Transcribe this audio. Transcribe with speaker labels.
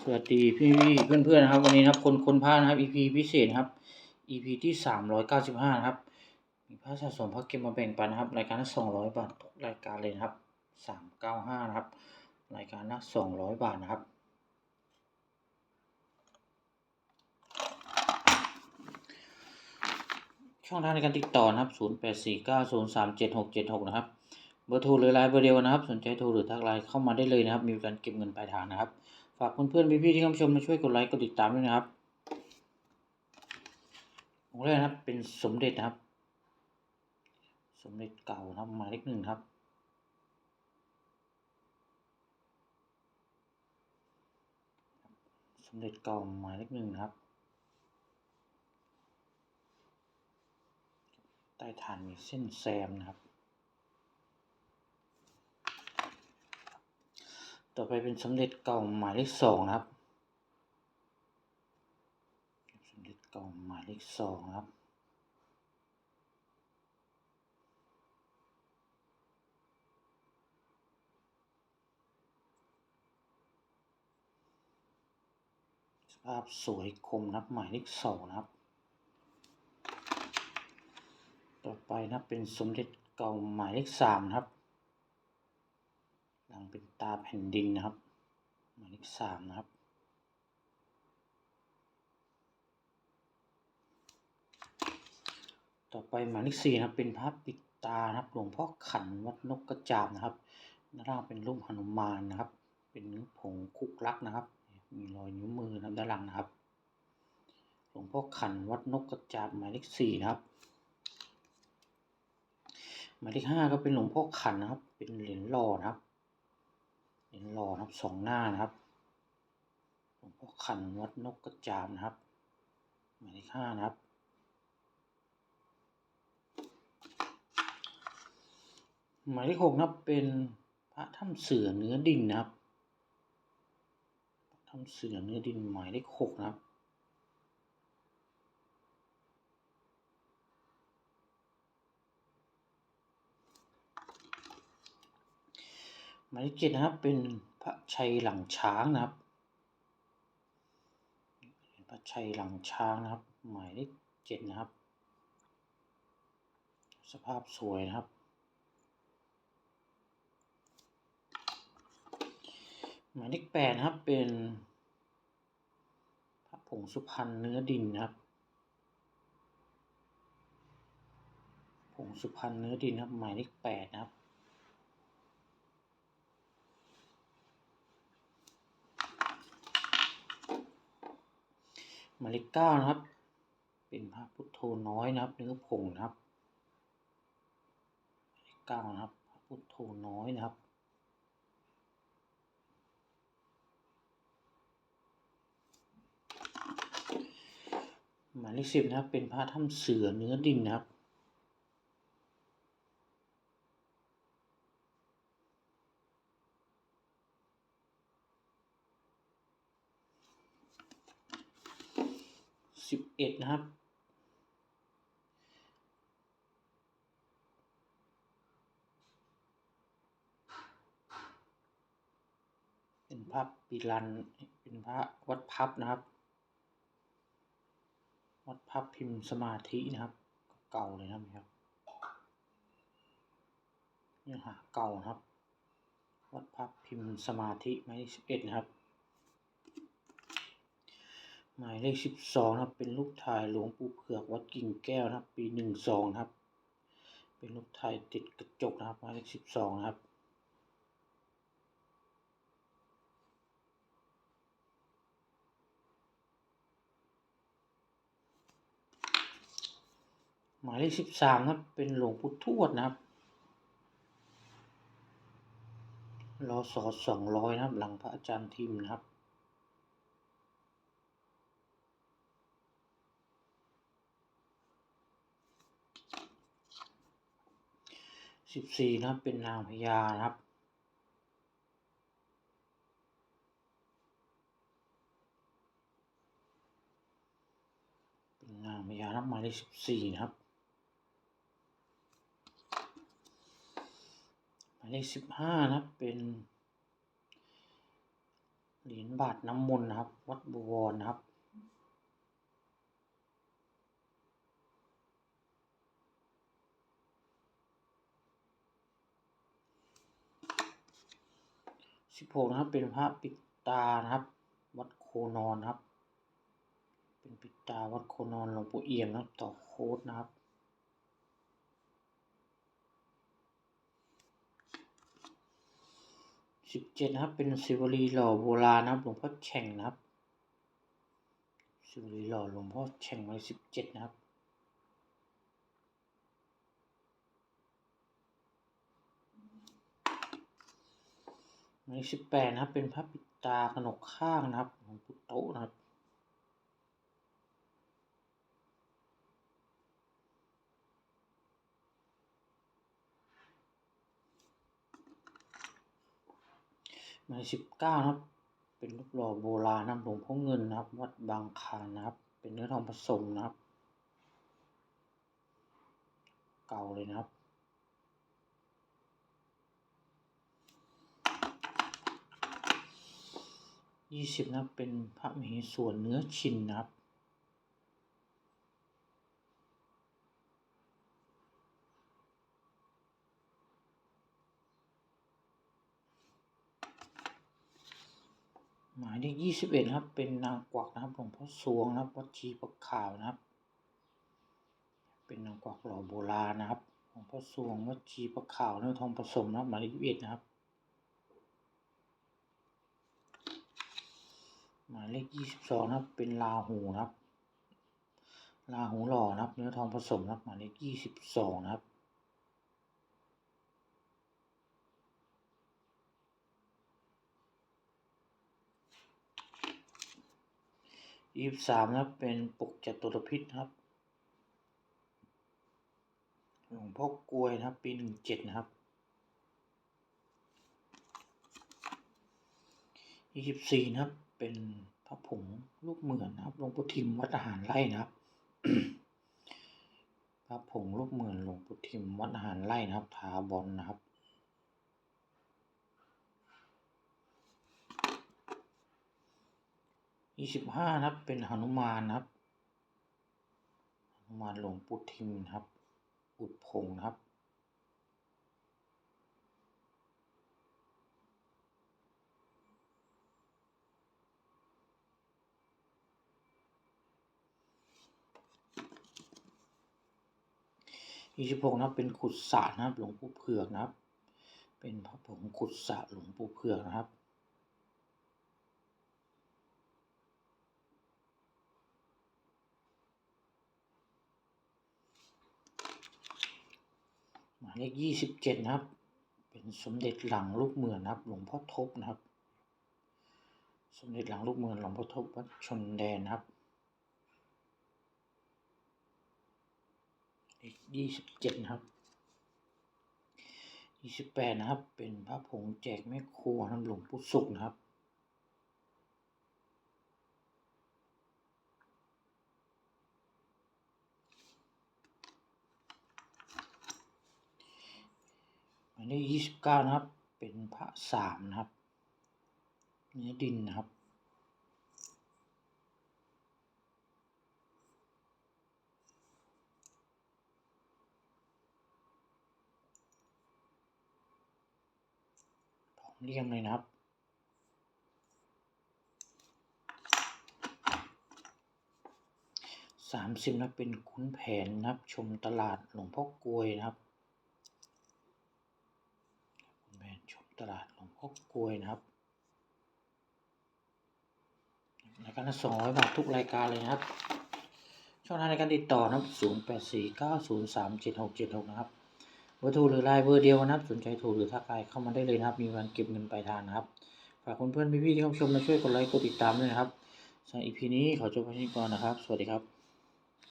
Speaker 1: สวัสดีพี่พี่เพื่อนเพื่อนๆนะครับ วันนี้นะครับคนคนพานะครับ EP พิเศษครับ EP ที่สามร้อยเก้าสิบห้าครับ มีพระสะสมพระเกมมาแบ่งปันนะครับ รายการละสองร้อยบาททุกรายการเลยนะครับสามเก้าห้านะครับ รายการละสองร้อยบาทนะครับช่องทางในการติดต่อนะครับ0 8 4 9 0 3 7 6 7 6นย์สามเจ็ดหกเจ็ดหกนะครับ เบอร์โทรหรือไลน์เบอร์เดียวนะครับ สนใจโทรหรือทักไลน์เข้ามาได้เลยนะครับ มีการเก็บเงินปลายทางนะครับากเพื่อนๆพี่ๆที่เข้าชมมาช่วยกดไลค์กดติดตามด้วยนะครับองค์แรกนะครับ เป็นสมเด็จนะครับ สมเด็จเก่านะครับหมายเลขหนึ่งครับสมเด็จเก่าหมายเลขหนึ่งนะครับใต้ฐานมีเส้นแซมนะครับ ต่อไปเป็นสมเด็จเก่าหมายเลขสองนะครับสมเด็จเก่าหมายเลขสองนะครับสภาพสวยคมนับหมายเลขสองนะครับ ต่อไปนับเป็นสมเด็จเก่าหมายเลขสามนะครับ หลังเป็นตาแผ่นดินนะครับ หมายเลขสามนะครับ ต่อไปหมายเลขสี่นะครับ เป็นพระปิดตานะครับ หลวงพ่อขันวัดนกกระจาบนะครับด้านล่างเป็นรูปหนุมานนะครับ เป็นนื้อผงคุกลักนะครับ มีรอยนิ้วมือนะครับด้านหลังนะครับ หลวงพ่อขันวัดนกกระจาบหมายเลขสี่นะครับหมายเลขห้าก็เป็นหลวงพ่อขันนะครับ เป็นเหรียญหล่อนะครับ เห็นหล่อครับสองหน้านะครับหลวงพ่อขันวัดนกกระจาบนะครับหมายเลขห้านะครับ หมายเลขหกนะครับเป็นพระถ้ำเสือเนื้อดินนะครับถ้ำเสือเนื้อดินหมายเลขหกนะครับ หมายเลขเจ็ดนะครับ เป็นพระชัยหลังช้างนะครับ พระชัยหลังช้างนะครับ หมายเลขเจ็ดนะครับ สภาพสวยนะครับ หมายเลขแปดนะครับ เป็นพระผงสุพรรณเนื้อดินนะครับผงสุพรรณเนื้อดินนะครับหมายเลขแปดนะครับ หมายเลขเก้านะครับ เป็นพระพุทโธน้อยนะครับ เนื้อผงนะครับหมายเลขเก้านะครับพระพุทโธน้อยนะครับหมายเลขสิบนะครับ เป็นพระถ้ำเสือเนื้อดินนะครับ สิบเอ็ด นะครับ เป็นพระปิรัน เป็นพระวัดพับนะครับ วัดพับพิมพ์สมาธินะครับ เก่าเลยนะครับเนื้อหาเก่านะครับ วัดพับพิมพ์สมาธิหมายเลขสิบเอ็ดนะครับ หมายเลขสิบสองนะครับ เป็นรูปถ่ายหลวงปู่เผือกวัดกิ่งแก้วนะครับ ปีหนึ่งสองนะครับ เป็นรูปถ่ายติดกระจกนะครับ หมายเลขสิบสองนะครับหมายเลขสิบสามนะครับ เป็นหลวงปู่ทวดนะครับรอสอสองร้อยนะครับ หลังพระอาจารย์ทิมนะครับ สิบสี่นะครับเป็นนางพญานะครับ เป็นนางพญานะครับหมายเลขสิบสี่นะครับหมายเลขสิบห้านะครับเป็นเหรียญบาทน้ำมนต์นะครับ วัดบวรนะครับ สิบหกนะครับ เป็นพระปิดตานะครับ วัดโคนอนครับ เป็นปิดตาวัดโคนอนหลวงปู่เอี่ยมนะครับ ต่อโคดนะครับสิบเจ็ดนะครับ เป็นสิวลีหล่อโบราณนะครับ หลวงพ่อแฉ่งนะครับสิวลีหล่อหลวงพ่อแฉ่งวัยสิบเจ็ดนะครับ หมายเลขสิบแปดนะครับ เป็นพระปิตากนกข้างนะครับหลวงปู่โตนะครับหมายเลขสิบเก้านะครับ เป็นรูปหล่อโบราณนะหลวงพ่อเงินนะครับ วัดบางคานนะครับ เป็นเนื้อทองผสมนะครับ เก่าเลยนะครับ ยี่สิบนะเป็นพระมเหสวนเนื้อชินนะครับหมายเลขยี่สิบเอ็ดนะครับ เป็นนางกวักนะครับหลวงพ่อสวงนะครับวัดชีประขาวนะครับ เป็นนางกวักหล่อโบราณนะครับหลวงพ่อสวงวัดชีประขาวเนื้อทองผสมนะครับหมายเลขยี่สิบเอ็ดนะครับ หมายเลขยี่สิบสองนะครับ เป็นลาหูนะครับ ลาหูหล่อนะครับ เนื้อทองผสมนะครับ หมายเลขยี่สิบสองนะครับยี่สิบสามนะครับเป็นปกจตุรพิษนะครับ หลวงพ่อกลวยนะครับ ปีหนึ่งเจ็ดนะครับยี่สิบสี่นะครับ เป็นพระผงลูกเหมือนนะครับหลวงปู่ทิมวัดอาหารไร่นะครับพระผงลูกเหมือนหลวงปู่ทิมวัดอาหารไร่นะครับทาบอลนะครับยี่สิบห้านะครับ เป็นหนุมานนะครับหนุมานหลวงปู่ทิมนะครับ อุดพงนะครับ ยี่สิบหกนะครับเป็นขุดสระนะครับ หลวงปู่เผือกนะครับ เป็นพระผงขุดสระหลวงปู่เผือกนะครับหมายเลขยี่สิบเจ็ดนะครับ เป็นสมเด็จหลังลูกเมือนนะครับ หลวงพ่อทบนะครับ สมเด็จหลังลูกเมือนหลวงพ่อทบวัดชนแดนนะครับเลข ยี่สิบเจ็ดนะครับยี่สิบแปดนะครับ เป็นพระผงแจกแม่ครัวนะครับหลวงปู่สุขนะครับหมายเลขยี่สิบเก้านะครับ เป็นพระสามนะครับ เนื้อดินนะครับ เลี่ยมเลยนะครับ สามสิบนะเป็นขุนแผนนะครับ ชมตลาดหลวงพ่อกลวยนะครับขุนแผนชมตลาดหลวงพ่อกลวยนะครับรายการละสองร้อยบาททุกรายการเลยนะครับ ช่องทางในการติดต่อนะครับศูนย์แปดสี่เก้าศูนย์สามเจ็ดหกเจ็ดหกนะครับ บอร์โทรหรือไลน์เบอร์เดียวนะครับ สนใจโทรหรือทักไลน์เข้ามาได้เลยนะครับ มีวันเก็บเงินปลายทางนะครับ ฝากเพื่อนๆพี่ๆที่เข้าชมมาช่วยกดไลค์กดติดตามด้วยนะครับสำหรับอีพีนี้ขอจบไว้ที่นี่ก่อนนะครับ สวัสดีครับ